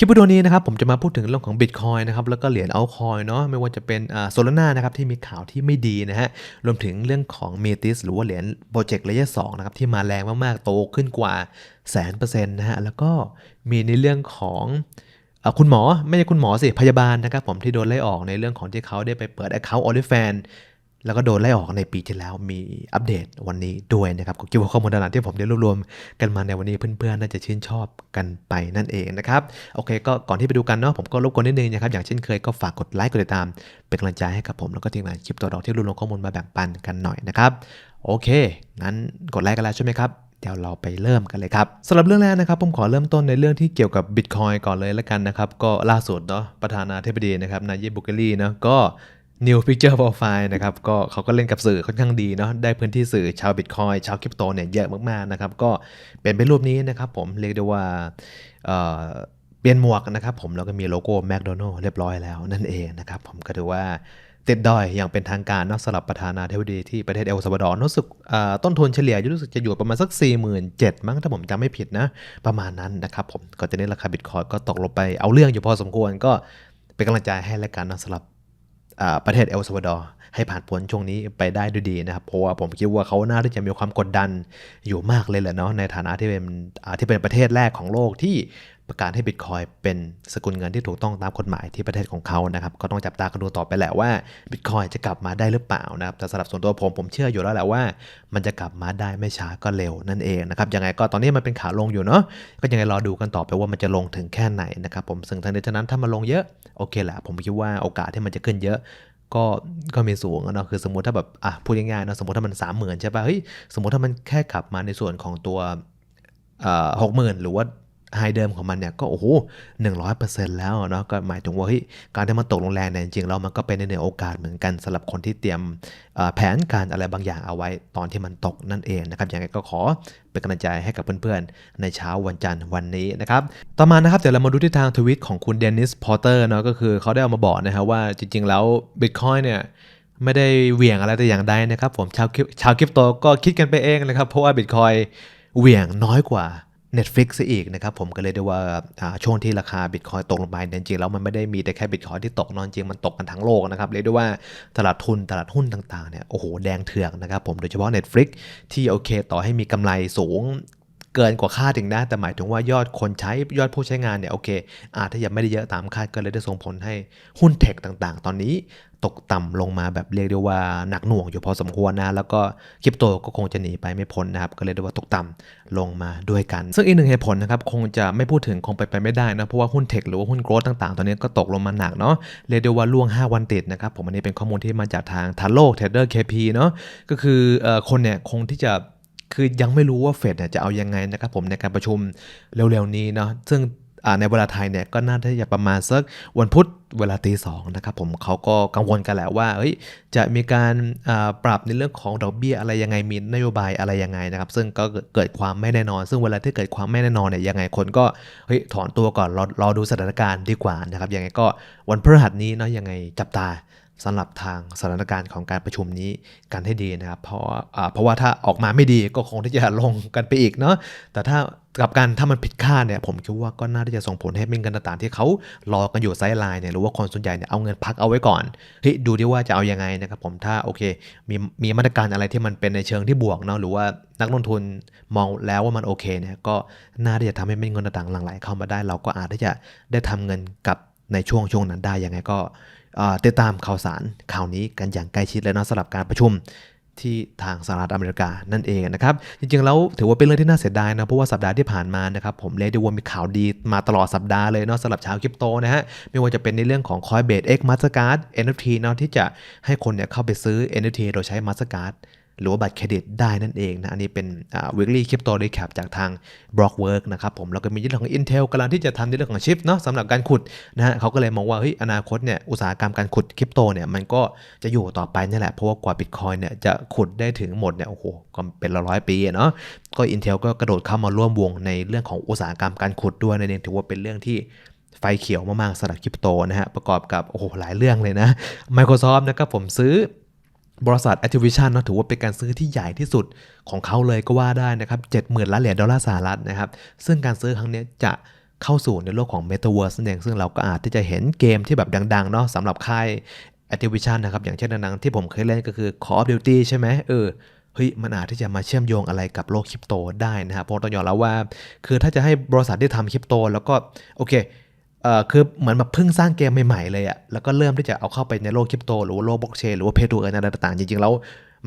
คลิปวิดีโอนี้นะครับผมจะมาพูดถึงเรื่องของ Bitcoin นะครับแล้วก็เหรียญ altcoin เนาะไม่ว่าจะเป็นโซลาร่านะครับที่มีข่าวที่ไม่ดีนะฮะรวมถึงเรื่องของ Metis หรือว่าเหรียญโปรเจกต์ระยะ2นะครับที่มาแรงมากๆ โตขึ้นกว่าแสนเปอร์เซ็นต์นะฮะแล้วก็มีในเรื่องของอคุณหมอไม่ใช่คุณหมอสิ พยาบาลนะครับผมที่โดนไล่ออกในเรื่องของที่เขาได้ไปเปิด Account OnlyFans แล้วก็โดนไล่ออกในปีที่แล้วมีอัปเดตวันนี้ด้วยนะครับก็คิดว่าข้อมูลต่างๆที่ผมได้รวบรวมกันมาในวันนี้เพื่อนๆ น่าจะชื่นชอบกันไปนั่นเองนะครับ โอเค ก็ก่อนที่ไปดูกันเนาะผมก็รบกวนนิดนึงนะครับ อย่างเช่นเคยก็ฝากกดไลค์กดติดตาม เป็นกำลังใจให้กับผมแล้วก็ทีมงานคลิปตัวเราที่รวบรวมข้อมูลมาแบ่งปันกันหน่อยนะครับ โอเคงั้นกดไลค์กันแล้วใช่ไหมครับเดี๋ยวเราไปเริ่มกันเลยครับสำหรับเรื่องแรกนะครับผมขอเริ่มต้นในเรื่องที่เกี่ยวกับ Bitcoin ก่อนเลยแล้วกันนะครับก็ล่าสุดเนาะประธานาธิบดีนะครับนายยิบบุกลีนะก็ New Picture Profile นะครับก็เขาก็เล่นกับสื่อค่อนข้างดีเนาะได้พื้นที่สื่อชาว Bitcoin ชาวคริปโตเนี่ยเยอะมากๆนะครับก็เป็นเป็นรูปนี้นะครับผมเรียกได้ว่าเอ่อเปลี่ยนหมวกนะครับผมแล้วก็มีโลโก้ McDonald เรียบร้อยแล้วนั่นเองนะครับผมก็ถือว่าติดดอยอย่างเป็นทางการนอะสำหรับประธานาธิบดีที่ประเทศเอลซัลวาดอร์รู้สึกต้นทุนเฉลี่ยยูรู้สึกจะอยู่ประมาณสัก 4 7 0 0 0 มั้งถ้าผมจำไม่ผิดนะ ประมาณนั้นนะครับผมก็จะนี้ราคาบิตคอยก็ตกลงไปเอาเรื่องอยู่พอสมควรก็เป็นกำลังใจให้และกันนะสำหรับ ประเทศเอลซัวาดอร์ให้ผ่านพ้นช่วงนี้ไปได้ด้วยดีนะครับ เพราะว่าผมคิดว่าเขาน่าที่จะมีความกดดันอยู่มากเลยแหละเนาะในฐานะที่เป็นที่เป็นประเทศแรกของโลกที่ ประกาศให้บิตคอยเป็นสกุลเงินที่ถูกต้องตามกฎหมายที่ประเทศของเขานะครับก็ต้องจับตากันดูต่อไปแหละว่าบิตคอยจะกลับมาได้หรือเปล่านะครับแต่สำหรับส่วนตัวผมผมเชื่ออยู่แล้วแหละว่า มันจะกลับมาได้ไม่ช้าก็เร็วนั่นเองนะครับยังไงก็ตอนนี้มันเป็นขาลงอยู่เนาะก็ยังไงรอดูกันต่อไปว่ามันจะลงถึงแค่ไหนนะครับผมซึ่งทั้งนี้ทั้งนั้นถ้ามันลงเยอะโอเคแหละผมคิดว่าโอกาสที่มันจะขึ้นเยอะก็ก็มีสูงเนาะคือสมมติถ้าแบบอะพูดง่ายๆนะสมมติถ้ามันสามหมื่นใช่ป่ะเฮ้ยสมมติถ้ามันแค่ขับมาในส่วนของตัวหกหมื่นหรือว่า ไฮเดิมของมันเนี่ยก็โอ้โหหนึ่งร้อยเปอร์เซ็นต์แล้วเนาะก็หมายถึงว่าเฮ้ยการที่มันตกลงแรงเนี่ยจริงๆแล้วมันก็เป็นในโอกาสเหมือนกันสำหรับคนที่เตรียมแผนการอะไรบางอย่างเอาไว้ตอนที่มันตกนั่นเองนะครับอย่างไรก็ขอเป็นกำลังใจให้กับเพื่อนๆ ในเช้าวันจันทร์วันนี้นะครับต่อมานะครับเดี๋ยวเรามาดูที่ทางทวิตของคุณเดนิสพอเตอร์เนาะก็คือเขาได้เอามาบอกนะครับว่าจริง ๆ แล้ว Bitcoin เนี่ยไม่ได้เหวี่ยงอะไรแต่อย่างใดนะครับผมชาวคริปชาวคริปโตก็คิดกันไปเองนะครับเพราะว่าบิตคอยเหวี่ยงน้อยกว่า Netflix ซะอีกนะครับผมก็เลยได้ว่าอ่าช่วงที่ราคาบิตคอยตกลงไปเนี่ยจริงๆแล้วมันไม่ได้มีแต่แค่บิตคอยที่ตกนอนจริงมันตกกันทั้งโลกนะครับเรียกได้ว่าตลาดทุนตลาดหุ้นต่างๆเนี่ยโอ้โหแดงเถือกนะครับผมโดยเฉพาะ Netflix ที่โอเค ต่อให้มีกำไรสูง เกินกว่าคาดถึงนะแต่หมายถึงว่ายอดคนใช้ยอดผู้ใช้งานเนี่ยโอเค อาจจะยังไม่ได้เยอะตามคาดก็เลยได้ส่งผลให้หุ้นเทคต่างๆ ตอนนี้ตกต่ำลงมาแบบเรียกได้ว่าหนักหน่วงอยู่พอสมควรนะ แล้วก็คริปโตก็คงจะหนีไปไม่พ้นนะครับ ก็เลยได้ว่าตกต่ำลงมาด้วยกัน ซึ่งอีกหนึ่งเหตุผลนะครับ คงจะไม่พูดถึงคงไปไปไม่ได้นะ เพราะว่าหุ้นเทคหรือว่าหุ้นโกลด์ต่างๆ ตอนนี้ก็ตกลงมาหนักเนาะเรียกได้ว่าล่วง 5 วันติดนะครับ ผมอันนี้เป็นข้อมูลที่มาจากทางทาโลเทรดเดอร์เคพีเนาะก็คืออคนเนี่ยคงที่จะ คือยังไม่รู้ว่าเฟดเนี่ยจะเอายังไงนะครับผมในการประชุมเร็วๆนี้เนาะซึ่งในเวลาไทยเนี่ยก็น่าจะประมาณสักวันพุธเวลาตีสองนะครับผมเขาก็กังวลกันแหละว่าเฮ้ยจะมีการปรับในเรื่องของดอกเบี้ยอะไรยังไงมีนโยบายอะไรยังไงนะครับซึ่งก็เกิดความไม่แน่นอน ซึ่งเวลาที่เกิดความไม่แน่นอนเนี่ยยังไงคนก็เฮ้ยถอนตัวก่อนรอรอดูสถานการณ์ดีกว่านะครับยังไงก็วันพฤหัสนี้เนาะยังไงจับตา สำหรับทางสถานการณ์ของการประชุมนี้กันให้ดีนะครับ เพราะเพราะว่าถ้าออกมาไม่ดีก็คงที่จะลงกันไปอีกเนาะแต่ถ้ากลับกันถ้ามันผิดคาดเนี่ยผมคิดว่าก็น่าที่จะส่งผลให้เป็นเงินต่างๆที่เขารอกันอยู่ไซด์ไลน์เนี่ยหรือว่าคนส่วนใหญ่เนี่ยเอาเงินพักเอาไว้ก่อนเฮ้ยดูดิว่าจะเอายังไงนะครับผมถ้าโอเคมีมีมาตรการอะไรที่มันเป็นในเชิงที่บวกเนาะหรือว่านักลงทุนมองแล้วว่ามันโอเคเนี่ยก็น่าที่จะทำให้เป็นเงินต่างๆหลั่งไหลเข้ามาได้ เราก็อาจที่จะได้ทำเงินกับในช่วงช่วงนั้นได้ยังไงก็ ติดตามข่าวสารข่าวนี้กันอย่างใกล้ชิดเลยนะสำหรับการประชุมที่ทางสหรัฐอเมริกานั่นเองนะครับ จริงๆ แล้วถือว่าเป็นเรื่องที่น่าเสียดายนะ เพราะว่าสัปดาห์ที่ผ่านมานะครับ ผมเล่นด้ว่ามีข่าวดีมาตลอดสัปดาห์เลยเนาะสำหรับชาวคริปโตนะฮะ ไม่ว่าจะเป็นในเรื่องของ Coinbase X Mastercard NFT เนาะที่จะให้คนเนี่ยเข้าไปซื้อ NFT โดยใช้ Mastercard หรือว่าบัตรเครดิตได้นั่นเองนะ อันนี้เป็น weekly crypto recap จากทาง Blockwork นะครับผม แล้วก็มีเรื่องของ Intel กำลังที่จะทำในเรื่องของชิปเนาะสำหรับการขุดนะฮะเขาก็เลยมองว่าเฮ้ยอนาคตเนี่ยอุตสาหกรรมการขุดคริปโตเนี่ยมันก็จะอยู่ต่อไปนี่แหละ เพราะว่ากว่า Bitcoin เนี่ยจะขุดได้ถึงหมดเนี่ยโอ้โหก็เป็นร้อยปีเนาะก็ Intel ก็กระโดดเข้ามาร่วมวงในเรื่องของอุตสาหกรรมการขุดด้วยนั่นเองถือว่าเป็นเรื่องที่ไฟเขียวมากๆสำหรับคริปโตนะฮะประกอบกับโอ้โหหลายเรื่องเลยนะ Microsoft นะครับผมซื้อ บริษัท Activision เนะถือว่าเป็นการซื้อที่ใหญ่ที่สุดของเขาเลยก็ว่าได้นะครับ 70,000ล้านเหรียญดอลลาร์สหรัฐนะครับ ซึ่งการซื้อครั้งนี้จะเข้าสู่ในโลกของ Metaverse นั่นเองซึ่งเราก็อาจที่จะเห็นเกมที่แบบดังๆเนาะสำหรับค่าย Activision นะครับ อย่างเช่นดังๆที่ผมเคยเล่นก็คือ Call of Duty ใช่ไหมเออเฮ้ยมันอาจที่จะมาเชื่อมโยงอะไรกับโลกคริปโตได้นะครับเพราะต้องยอมรับว่า คือถ้าจะให้บริษัทที่ทำคริปโต แล้วก็โอเค เอ่อคือเหมือนแบบเพิ่งสร้างเกมใหม่ๆเลยอะแล้วก็เริ่มที่จะเอาเข้าไปในโลกคริปโต หรือว่าโลกบล็อกเชนหรือว่าเพทูเอิร์อะไรต่างๆจริงๆแล้ว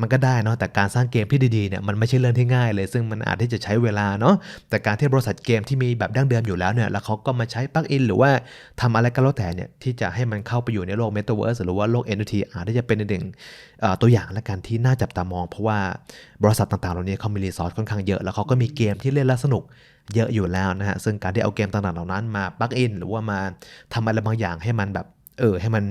มันก็ได้เนาะแต่การสร้างเกมที่ดีๆเนี่ยมันไม่ใช่เรื่องที่ง่ายเลย ซึ่งมันอาจที่จะใช้เวลาเนาะแต่การที่บริษัทเกมที่มีแบบดั้งเดิมอยู่แล้วเนี่ยแล้วเขาก็มาใช้ปลั๊กอินหรือว่าทำอะไรก็แล้วแต่เนี่ยที่จะให้มันเข้าไปอยู่ในโลก Metaverse หรือว่าโลก NFT อาจที่จะเป็นหนึ่งตัวอย่างและกันที่น่าจับตามอง เพราะว่าบริษัทต่างๆเหล่านี้เขามีรีซอสค่อนข้างเยอะแล้วเขาก็มีเกมที่เล่นแล้วสนุก เยอะอยู่แล้วนะฮะ ซึ่งการที่เอาเกมต่างๆเหล่านั้นมาปลักอินหรือว่ามาทำอะไรบางอย่างให้มันแบบ เออ ให้มัน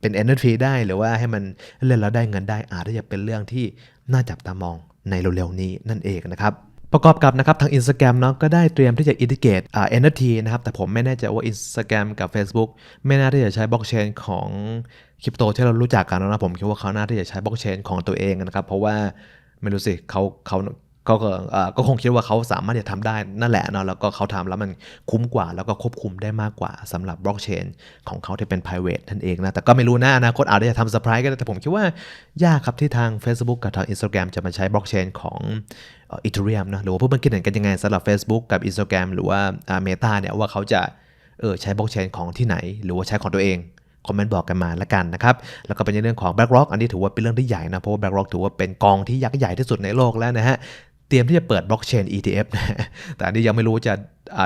เป็น NFT ได้หรือว่าให้มันเล่นแล้วได้เงินได้อาจจะเป็นเรื่องที่น่าจับตามองในเร็วๆนี้นั่นเองนะครับประกอบกับนะครับทาง Instagram เนาะก็ได้เตรียมที่จะอินทิเกตอ่า NFT นะครับ แต่ผมไม่แน่ใจว่า Instagram กับ Facebook ไม่น่าที่จะใช้บล็อกเชนของคริปโตที่เรารู้จักกันแล้วนะผมคิดว่าเขาน่าที่จะใช้บล็อกเชนของตัวเองนะครับ เพราะว่าไม่รู้สิเขาเขา เอ่อก็คงคิดว่าเขาสามารถจะทำได้นั่นแหละเนาะแล้วก็เขาทำแล้วมันคุ้มกว่า แล้วก็ควบคุมได้มากกว่าสำหรับบล็อกเชนของเขาที่เป็น private นั่นเองนะ แต่ก็ไม่รู้นะอนาคตอาจจะทำเซอร์ไพรส์ก็ได้แต่ผมคิดว่ายากครับที่ทาง Facebook กับทาง Instagram จะมาใช้บล็อกเชนของอีเทเรียมนะหรือว่าผู้บันคิดเห็นกันยังไงสำหรับ Facebook กับ Instagram หรือว่าเมตาเนี่ยว่าเขาจะเออใช้บล็อกเชนของที่ไหน หรือว่าใช้ของตัวเองคอมเมนต์บอกกันมาละกันนะครับ แล้วก็เป็นเรื่องของ BlackRock อันนี้ถือว่าเป็นเรื่องที่ใหญ่นะ เพราะว่า BlackRock ถือว่าเป็นกองที่ยักษ์ใหญ่ที่สุดในโลกแล้วนะฮะ ตรียมที่จะเปิดบล็อกเชน ETF นะแต่อันนี้ยังไม่รู้จะ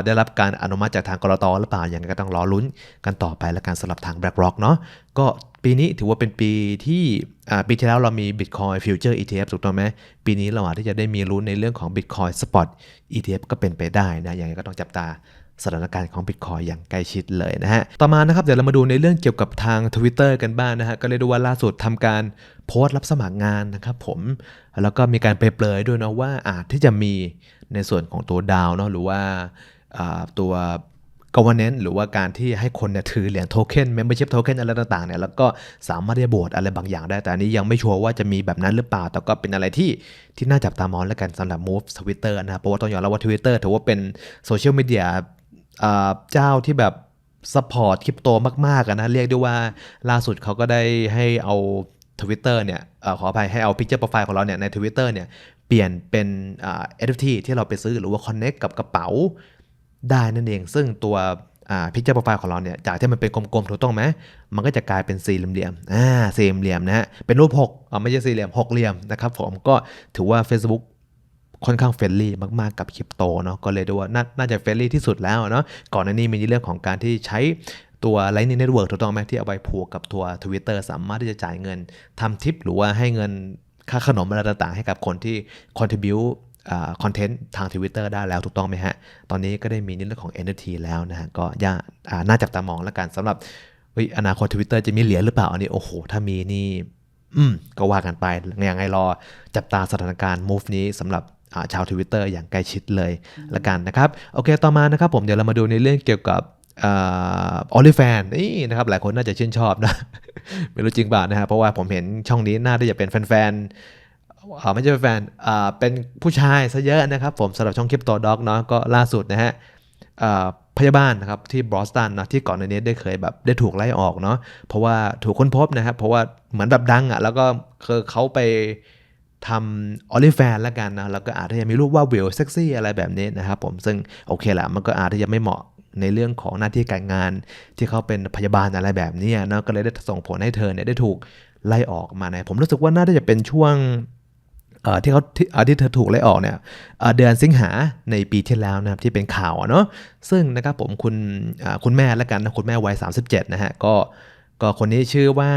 ได้รับการอนุมัติจากทางกรตหรือเปล่าอย่างไรก็ต้องรอลุ้นกันต่อไปละกันสำหรับทาง BlackRock เนาะก็ปีนี้ถือว่าเป็นปีที่ปีที่แล้วเรามี Bitcoin Future ETF ถูกต้องไหมปีนี้เราอาจที่จะได้มีลุ้นในเรื่องของ Bitcoin Spot ETF ก็เป็นไปได้นะอย่างไรก็ต้องจับตา สถานการณ์ของ Bitcoin อย่างใกล้ชิดเลยนะฮะ ต่อมานะครับเดี๋ยวเรามาดูในเรื่องเกี่ยวกับทาง Twitter กันบ้างนะฮะ ก็เลยดูว่าล่าสุดทำการโพสต์รับสมัครงานนะครับผม แล้วก็มีการเปรยๆด้วยนะว่าอาจที่จะมีในส่วนของตัวดาวเนาะหรือว่าตัว governance หรือว่าการที่ให้คนเนี่ยถือเหรียญโทเค็น membership token อะไรต่างๆเนี่ยแล้วก็สามารถที่จะโบวตอะไรบางอย่างได้ แต่อันนี้ยังไม่ชัวร์ว่าจะมีแบบนั้นหรือเปล่า แต่ก็เป็นอะไรที่ที่น่าจับตามองแล้วกันสำหรับ move Twitter นะครับเพราะว่าต้องยอมรับว่า Twitter ถือว่าเป็นโซเชียลมีเดียอ่า เจ้าที่แบบซัพพอร์ตคริปโตมากๆอะนะ เรียกได้ว่าล่าสุดเขาก็ได้ให้เอา Twitter เนี่ยออขออภัยให้เอา Picture Profile ของเราเนี่ยใน Twitter เนี่ยเปลี่ยนเป็นอ่า NFT ที่เราไปซื้อหรือว่า Connect กับกระเป๋าได้นั่นเอง ซึ่งตัวอ่า Picture Profile ของเราเนี่ยจากที่มันเป็นกลมๆถูกต้องไหมมันก็จะกลายเป็นสี่เหลี่ยมๆอ่าสี่เหลี่ยมนะฮะเป็นรูปหกอ่าไม่ใช่สี่เหลี่ยมหกเหลี่ยมนะครับผมก็ถือว่า Facebook ค่อนข้างเฟรนลี่มากๆกับคริปโตเนาะก็เลยดูว่าน่าจะเฟรนลี่ที่สุดแล้วเนาะก่อนหน้านี้มีเรื่องของการที่ใช้ตัว Lightning Network ถูกต้องไหมที่เอาไปผูกกับตัว Twitter สามารถที่จะจ่ายเงินทำทิป หรือว่าให้เงินค่าขนมอะไรต่างๆ ให้กับคนที่ contribute คอนเทนต์ทาง Twitter ได้แล้วถูกต้องไหมฮะ ตอนนี้ก็ได้มีในเรื่องของ NFT แล้วนะฮะ ก็ย่าน่าจับตามองแล้วกันสำหรับเฮ้ยอนาคต Twitter จะมีเหรียญหรือเปล่า อันนี้ โอ้โห ถ้ามีนี่ อืม ก็ว่ากันไปยังไงรอจับตาสถานการณ์ move นี้สำหรับ อ่าชาว Twitter อย่างใกล้ชิดเลยละกันนะครับ โอเคต่อมานะครับผมเดี๋ยวเรามาดูในเรื่องเกี่ยวกับออลิแฟนนี่นะครับหลายคนน่าจะชื่นชอบนะ ไม่รู้จริงเปล่านะฮะเพราะว่าผมเห็นช่องนี้น่าที่จะเป็นแฟนๆอ่าไม่ใช่แฟนอ่าเป็นผู้ชายซะเยอะนะครับผมสำหรับช่องคลิปโตด็อกเนาะก็ล่าสุดนะฮะอ่าพยาบาลนะครับที่บอสตันนะที่ก่อนในนี้ได้เคยแบบได้ถูกไล่ออกเนาะเพราะว่าถูกค้นพบนะครับเพราะว่าเหมือนแบบดังอะ่ะแล้วก็คือเขาไป ทำออลิแฟนแล้วกันนะแล้วก็อาจจะยังมีรูปว่าวิวเซ็กซี่อะไรแบบนี้นะครับผมซึ่งโอเคแหละมันก็อาจจะยังไม่เหมาะในเรื่องของหน้าที่การงานที่เขาเป็นพยาบาลอะไรแบบนี้เนาะก็เลยได้ส่งผลให้เธอเนี่ยได้ถูกไล่ออกมานะผมรู้สึกว่าน่าจะเป็นช่วงที่เขาที่ที่เธอถูกไล่ออกเนี่ยเดือนสิงหาในปีที่แล้วนะครับที่เป็นข่าวเนาะซึ่งนะครับผมคุณคุณแม่แล้วกันนะคุณแม่วัย 37 นะฮะก็ก็คนนี้ชื่อว่า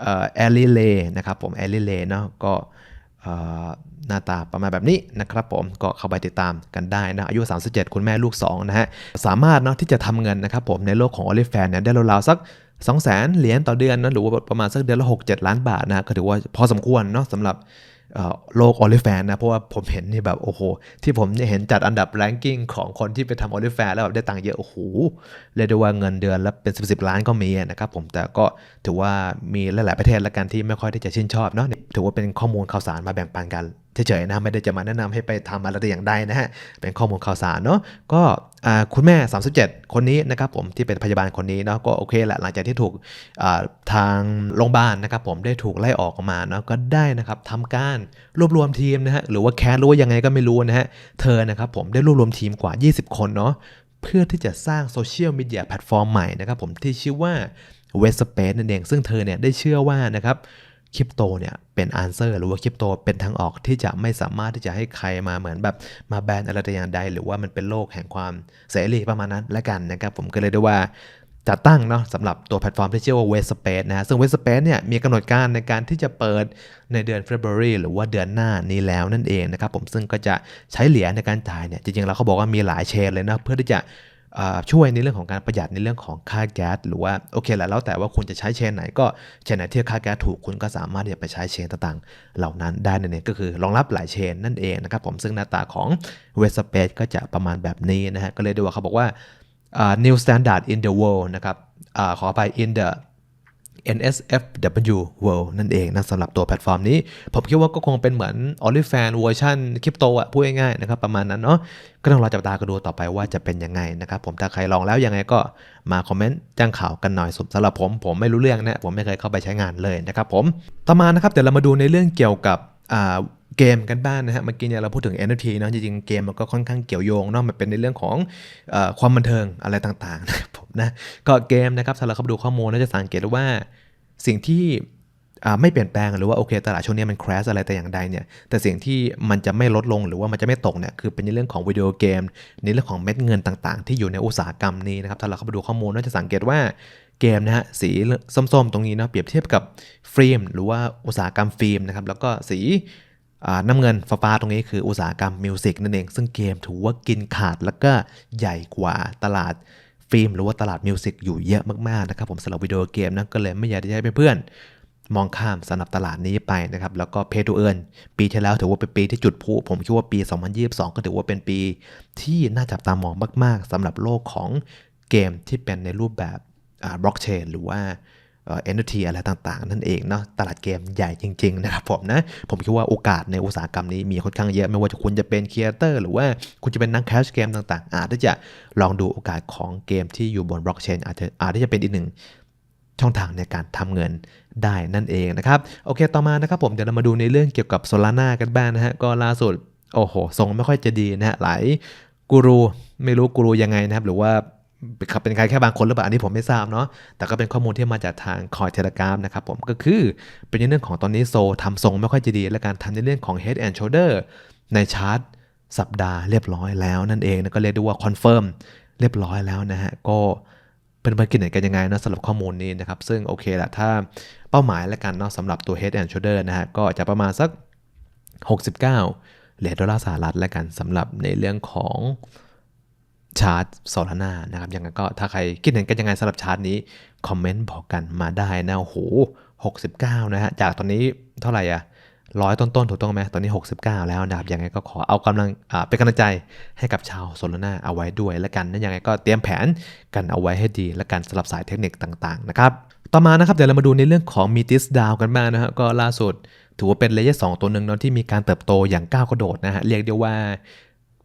เอ่อแอลลี่เลนะครับผมแอลลีเลเนาะก็ หน้าตาประมาณแบบนี้นะครับผมก็เข้าไปติดตามกันได้นะ อายุ 37 คุณแม่ลูก 2 นะฮะ สามารถเนาะที่จะทำเงินนะครับผมในโลกของ o n l y f a n เนี่ยได้ราวๆสัก 2 0 0 0 0 0 เหรียญต่อเดือนนะหรือว่าประมาณสักเดือนละ 6-7 ล้านบาทนะก็ถือว่าพอสมควรเนาะสำหรับ โลกออลิแฟนนะ เพราะว่าผมเห็นนี่แบบโอ้โห ที่ผมเห็นจัดอันดับแรงกิ้งของคนที่ไปทำออลิแฟนแล้วแบบได้ตังค์เยอะโอ้โหเรียกได้ว่าเงินเดือนแล้วเป็น 10บล้านก็มีนะครับผมแต่ก็ถือว่ามีหลาย ๆ ประเทศละกันที่ไม่ค่อยที่จะชื่นชอบเนาะถือว่าเป็นข้อมูลข่าวสารมาแบ่งปันกัน เฉยๆนะไม่ได้จะมาแนะนำให้ไปทำอะไรแต่อย่างใดนะฮะเป็นข้อมูลข่าวสารเนาะก็คุณแม่ 37 คนนี้นะครับผมที่เป็นพยาบาลคนนี้เนาะก็โอเคแหละหลังจากที่ถูกทางโรงพยาบาลนะครับผมได้ถูกไล่ออกมาเนาะก็ได้นะครับทำการรวบรวมทีมนะฮะหรือว่าแคสหรือว่ายังไงก็ไม่รู้นะฮะเธอนะครับผมได้รวบรวมทีมกว่า 20 คนเนาะเพื่อที่จะสร้างโซเชียลมีเดียแพลตฟอร์มใหม่นะครับผมที่ชื่อว่า w e s p a c e นั่นเองซึ่งเธอเนี่ยได้เชื่อว่านะครับ คริปโตเนี่ยเป็นอันเซอร์หรือว่าคริปโตเป็นทางออกที่จะไม่สามารถที่จะให้ใครมาเหมือนแบบมาแบนอะไรแต่อย่างใด หรือว่ามันเป็นโลกแห่งความเสรีประมาณนั้นและกันนะครับผมก็เลยได้ว่าจัดตั้งเนาะสำหรับตัวแพลตฟอร์มที่ชื่อว่า w e s p a c e นะฮะซึ่ง w e s p a c e เนี่ยมีกำหนดการในการที่จะเปิดในเดือน February หรือว่าเดือนหน้านี้แล้วนั่นเองนะครับผมซึ่งก็จะใช้เหรียญในการจ่ายเนี่ยจริงๆแล้วเขาบอกว่ามีหลายเชนเลยนะเพื่อที่จะ ช่วยในเรื่องของการประหยัดในเรื่องของค่าแก๊สหรือว่าโอเคแหละแล้วแต่ว่าคุณจะใช้เชนไหนก็เชนไหนที่ค่าแก๊สถูกคุณก็สามารถที่จะไปใช้เชนต่างๆ เหล่านั้นได้นั่นเองก็คือรองรับหลายเชนนั่นเองนะครับผมซึ่งหน้าตาของเวสเปซก็จะประมาณแบบนี้นะฮะก็เลยดูว่าเขาบอกว่า new standard in the world นะครับอขอไป in the NSFW World นั่นเองนะสำหรับตัวแพลตฟอร์มนี้ ผมคิดว่าก็คงเป็นเหมือน o n l y f a n เวอร์ชันคริปโตอะพูดง่ายๆนะครับประมาณนั้นเนาะก็ต้องรอจับตากันดูต่อไปว่าจะเป็นยังไงนะครับผมถ้าใครลองแล้วยังไงก็มาคอมเมนต์แจ้งข่าวกันหน่อยสำหรับผมผมไม่รู้เรื่องนะผมไม่เคยเข้าไปใช้งานเลยนะครับผมต่อมานะครับเดี๋ยวเรามาดูในเรื่องเกี่ยวกับ เกมกันบ้างนนะฮะเมื่อกี้เนี่ยเราพูดถึง NFT เนาะจริงๆ เกมมันก็ค่อนข้างเกี่ยวโยงเนาะมันเป็นในเรื่องของอความบันเทิงอะไรต่างๆนะครับผมนะก็เกมนะครับสำหรับเข้าดูข้อมูลน่าจะสังเกตว่าสิ่งที่ไม่เปลี่ยนแปลงหรือว่าโอเคตลาดช่วงนี้มันคราสอะไรแต่อย่างใดเนี่ยแต่สิ่งที่มันจะไม่ลดลงหรือว่ามันจะไม่ตกเนี่ยคือเป็นในเรื่องของวิดีโอเกมในเรื่องของเม็ดเงินต่างๆ ที่อยู่ในอุตสาหกรรมนี้นะครับถ้าเราเข้าไปดูข้อมูลน่าจะสังเกตว่าเกมนะฮะสีส้มๆ ตรงนี้เนาะเปรียบเทียบกับฟิล์มหรือว่าอุตสาหกรรมฟิล์มนะครับแล้วก็สี น้ำเงินฟ้าตรงนี้คืออุตสาหกรรมมิวสิกนั่นเอง ซึ่งเกมถือว่ากินขาดแล้วก็ใหญ่กว่าตลาดฟิล์มหรือว่าตลาดมิวสิกอยู่เยอะมากๆนะครับผมสำหรับวิดีโอเกมนะก็เลยไม่อยากจะให้เพื่อนมองข้ามสำหรับตลาดนี้ไปนะครับ แล้วก็เพทูเอิร์นปีที่แล้วถือว่าเป็นปีที่จุดพุผมคิดว่าปี 2022 ก็ถือว่าเป็นปีที่น่าจับตามองมาก ๆสำหรับโลกของเกมที่เป็นในรูปแบบบล็อกเชนหรือว่า เอ็นทีอะไรต่างๆ นั่นเองเนาะตลาดเกมใหญ่จริง ๆ นะครับผมนะ ผมคิดว่าโอกาสในอุตสาหกรรมนี้มีค่อนข้างเยอะ ไม่ว่าจะคุณจะเป็นครีเอเตอร์หรือว่าคุณจะเป็นนักแคชเกมต่างๆ อาจจะลองดูโอกาสของเกมที่อยู่บนบล็อกเชนอาจจะอาจจะเป็นอีกหนึ่งช่องทางในการทำเงินได้นั่นเองนะครับ โอเคต่อมานะครับผมเดี๋ยวเรามาดูในเรื่องเกี่ยวกับโซลาร่ากันบ้างนะฮะก็ล่าสุดโอ้โหทรงไม่ค่อยจะดีนะฮะหลายกูรูไม่รู้กูรูยังไงนะครับ หรือว่า เป็นใครแค่บางคนหรือเปล่าอันนี้ผมไม่ทราบเนาะแต่ก็เป็นข้อมูลที่มาจากทางคอยเทเลกราฟนะครับผมก็คือเป็นในเรื่องของตอนนี้โซทำทรงไม่ค่อยจะดี และการทำในเรื่องของ Head and Shoulder ในชาร์ตสัปดาห์เรียบร้อยแล้วนั่นเองนะก็เรียกได้ว่าคอนเฟิร์มเรียบร้อยแล้วนะฮะก็เป็นไปกินไหนกันยังไงนะสำหรับข้อมูลนี้นะครับ ซึ่งโอเคแหละถ้าเป้าหมายแล้วกันเนาะสำหรับตัว Head and Shoulder นะฮะก็จะประมาณสัก 69 เหรียญดอลลาร์สหรัฐแล้วกันสำหรับในเรื่องของ ชาร์ตโซลาร่านะครับยังไงก็ถ้าใครคิดเห็นกันยังไงสำหรับชาร์ตนี้ คอมเมนต์บอกกันมาได้นะโอ้โห69 นะฮะ จากตอนนี้เท่าไหร่อะร้อยต้นๆ ถูกต้องไหมตอนนี้ 69 แล้วนะครับ ยังไงก็ขอเอากำลังเป็นกำลังใจให้กับชาวโซลาร่าเอาไว้ด้วยแล้วกันนะยังไงก็เตรียมแผนกันเอาไว้ให้ดีและกันสำหรับสายเทคนิคต่างๆ นะครับ ต่อมานะครับ เดี๋ยวเรามาดูในเรื่องของมีติสดาวกันบ้างนะฮะก็ล่าสุดถือว่าเป็นเลเยอร์สตัวหนึ่งเนาะที่มีการเติบโตอย่างก้าวกระโดดนะฮะ เรียกได้ว่า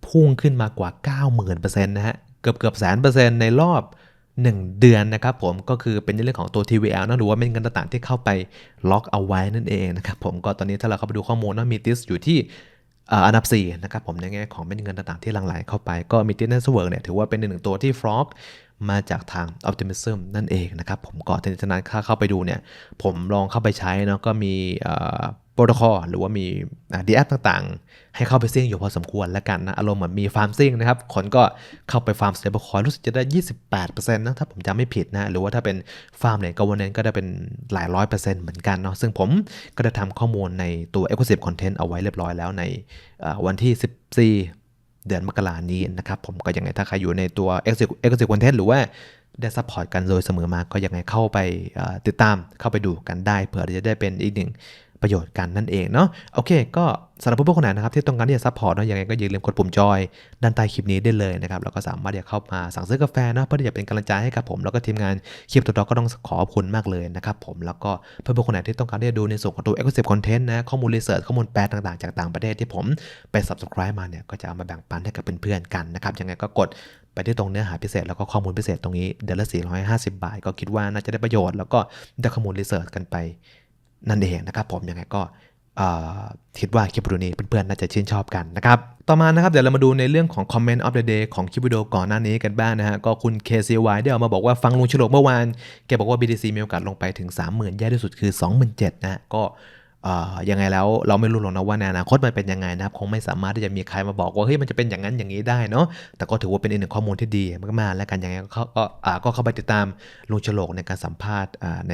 พุ่งขึ้นมากว่า 90,000%นะฮะ เกือบเกือบแสนเปอร์เซ็นต์ในรอบ 1 เดือนนะครับผมก็คือเป็นเรื่องของตัว TVL นะหรือว่าเป็นเงินต่างๆที่เข้าไปล็อกเอาไว้นั่นเองนะครับผมก็ตอนนี้ถ้าเราเข้าไปดูข้อมูลนะมีติสอยู่ที่อันดับ4นะครับผมในแง่ของเป็นเงินต่างๆที่หลั่งไหลเข้าไปก็มีติสเนสเวิร์กเนี่ยถือว่าเป็นหนึ่งตัวที่ฟลอกมาจากทาง Optimism นั่นเองนะครับผมก็ทีนั้นถ้าเข้าไปดูเนี่ยผมลองเข้าไปใช้เนาะก็มี โปรโตคอลหรือว่ามีดีแอปต่างๆ ให้เข้าไปซิ่งอยู่พอสมควรแล้วกันนะ อารมณ์เหมือนมีฟาร์มซิ่งนะครับ คนก็เข้าไปฟาร์มสเตเบิลคอยรู้สึกจะได้ 28%นะถ้าผมจำไม่ผิดนะ หรือว่าถ้าเป็นฟาร์มเนี่ยก็วันนั้นก็ได้เป็นหลายร้อยเปอร์เซ็นต์เหมือนกันเนาะซึ่งผมก็ได้ทำข้อมูลในตัว Exclusive Content เอาไว้เรียบร้อยแล้วในวันที่ 14 เดือนมกรานี้นะครับผมก็ยังไงถ้าใครอยู่ในตัว Exclusive Content หรือว่าได้ซัพพอร์ตกันโดยเสมอมาก็ยังไงเข้าไปติดตามเข้าไปดูกันได้ เผื่อจะได้เป็นอีกหนึ่ง ประโยชน์กันนั่นเองเนาะโอเค ก็สำหรับผู้คนไหนนะครับที่ต้องการที่จะซัพพอร์ตเนาะยังไงก็อย่าลืมกดปุ่มจอยด้านใต้คลิปนี้ได้เลยนะครับแล้วก็สามารถที่จะเข้ามาสั่งซื้อกาแฟเนาะเพื่อที่จะเป็นกำลังใจให้กับผม แล้วก็ทีมงานคลิปตัวดอกก็ต้องขอขอบคุณมากเลยนะครับผมแล้วก็เพื่อนๆคนไหนที่ต้องการที่จะดูในส่วนของตัว Exclusive Content นะข้อมูลรีเสิร์ชข้อมูลแปลต่างๆจากต่างประเทศที่ผมไป Subscribe มาเนี่ยก็จะเอามาแบ่งปันให้กับเพื่อนๆกันนะครับยังไงก็กดไปที่ตรงเนื้อหาพิเศษแล้วก็ข้อมูลพิเศษตรงนี้เดือนละ450 บาท ก็คิดว่าน่าจะได้ประโยชน์แล้วก็ได้ข้อมูลรีเสิร์ชกันไป นั่นเองนะครับผมยังไงก็คิดว่าคลิปวิดีโอนี้เพื่อนๆน่าจะชื่นชอบกันนะครับ ต่อมานะครับเดี๋ยวเรามาดูในเรื่องของ Comment of the Day ของคลิปวิดีโอก่อนหน้านี้กันบ้างนะฮะ ก็คุณ KCY ได้ออกมาบอกว่าฟังลุงฉลกเมื่อวาน แกบอกว่า BTC มีโอกาสลงไปถึง 30,000 แย่ที่สุดคือ 27,000นะฮะก็ ยังไงแล้วเราไม่รู้หรอกนะว่าในอนาคตมันเป็นยังไงนะครับคงไม่สามารถที่จะมีใครมาบอกว่าเฮ้ยมันจะเป็นอย่างนั้นอย่างนี้ได้เนาะแต่ก็ถือว่าเป็นอีกหนึ่งข้อมูลที่ดีมากๆแล้วกันยังไงก็เขาก็เข้าไปติดตามลุงฉลกในการสัมภาษณ์ใน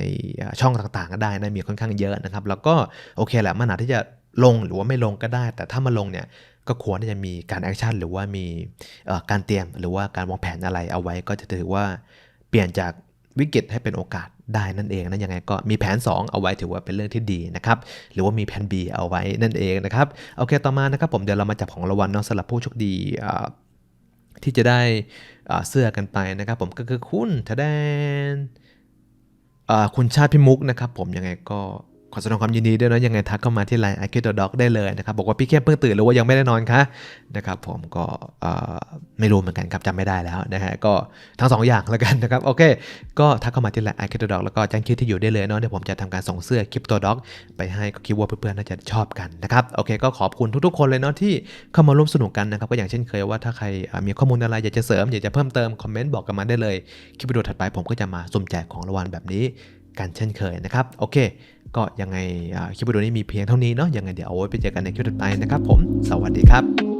ช่องต่างๆ ก็ได้นะมีค่อนข้างเยอะนะครับ แล้วก็โอเคแหละมันอาจที่จะลงหรือว่าไม่ลงก็ได้ แต่ถ้ามาลงเนี่ยก็ควรที่จะมีการแอคชั่นหรือว่ามีการเตรียม หรือว่าการวางแผนอะไรเอาไว้ก็จะถือว่าเปลี่ยนจากวิกฤตให้เป็นโอกาส ได้นั่นเองนะยังไงก็มีแผน 2 เอาไว้ถือว่าเป็นเรื่องที่ดีนะครับหรือว่ามีแผน B เอาไว้นั่นเองนะครับโอเคต่อมานะครับผมเดี๋ยวเรามาจับของรางวัลเนาะสำหรับผู้โชคดีที่จะได้เสื้อกันไปนะครับผมก็คือคุณทะแดนคุณชาติพิมุกนะครับผมยังไงก็ ขอแสดงความยินดีด้วยนะยังไงทักเข้ามาที่ไลน์ i q d o c ได้เลยนะครับ บอกว่าพี่เข้มเพิ่งตื่นหรือว่ายังไม่ได้นอนคะนะครับผมก็ไม่รู้เหมือนกันครับจำไม่ได้แล้วนะฮะก็ทั้งสองอย่างแล้วกันนะครับ โอเค ก็ทักเข้ามาที่ไลน์ i q d o c แล้วก็แจ้งชื่อที่อยู่ได้เลยเนาะเดี๋ยวผมจะทำการส่งเสื้อ Crypto Dog ไปให้ก็คิดว่าเพื่อนๆน่าจะชอบกันนะครับโอเค ก็ขอบคุณทุกๆ คนเลยเนาะที่เข้ามาร่วมสนุกกันนะครับก็อย่างเช่นเคยว่าถ้าใครมีข้อมูลอะไรอยากจะเสริมอยากจะเพิ่มเติมคอมเมนต์บอกกันมาได้เลยคลิปวิดีโอถัดไปผมก็จะมาสุ่มแจกของรางวัลแบบนี้กันเช่นเคยนะครับโอเค ก็ยังไงคลิปวิดีโอนี้มีเพียงเท่านี้เนาะยังไงเดี๋ยวเอาไว้ไปเจอกันในคลิปถัดไปนะครับผม สวัสดีครับ